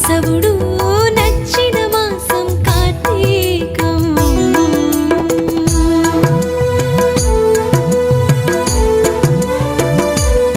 కేశవుడు